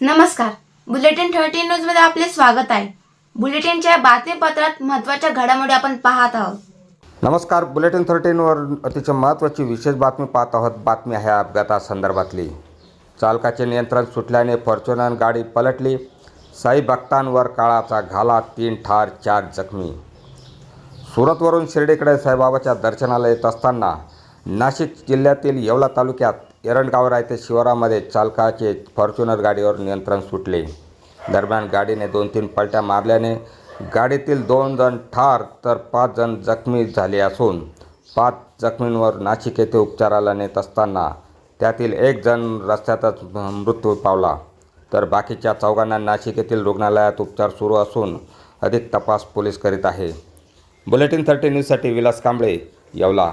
नमस्कार. Bulletin thirteen न्यूजमध्ये आपले स्वागत आहे. बुलेटिनच्या बातमीपत्रात महत्त्वाच्या घडामोडी आपण पाहत आहोत. नमस्कार. बुलेटिन थर्टीनवर अतिशय महत्त्वाची विशेष बातमी पाहत आहोत. बातमी आहे अपघातासंदर्भातली चालकाचे नियंत्रण सुटल्याने फॉर्च्युनर गाडी पलटली. साई भक्तांवर काळाचा घाला तीन ठार चार जखमी. सुरतवरून शिर्डीकडे साईबाबाच्या दर्शनाला येत असताना नाशिक जिल्ह्यातील येवला तालुक्यात एरंडगाव रायते शिवारामध्ये चालकाचे फॉर्च्युनर गाडीवर नियंत्रण सुटले. दरम्यान गाडीने दोन तीन पलट्या मारल्याने गाडीतील दोन जण ठार तर पाच जण जखमी झाले असून पाच जखमींवर नाशिक येथे उपचाराला नेत असताना त्यातील एक जण रस्त्यातच मृत्यू पावला. तर बाकीच्या चौघांना नाशिक येथील रुग्णालयात उपचार सुरू असून अधिक तपास पोलीस करीत आहे. बुलेटिन थर्टी न्यूजसाठी विलास कांबळे येवला.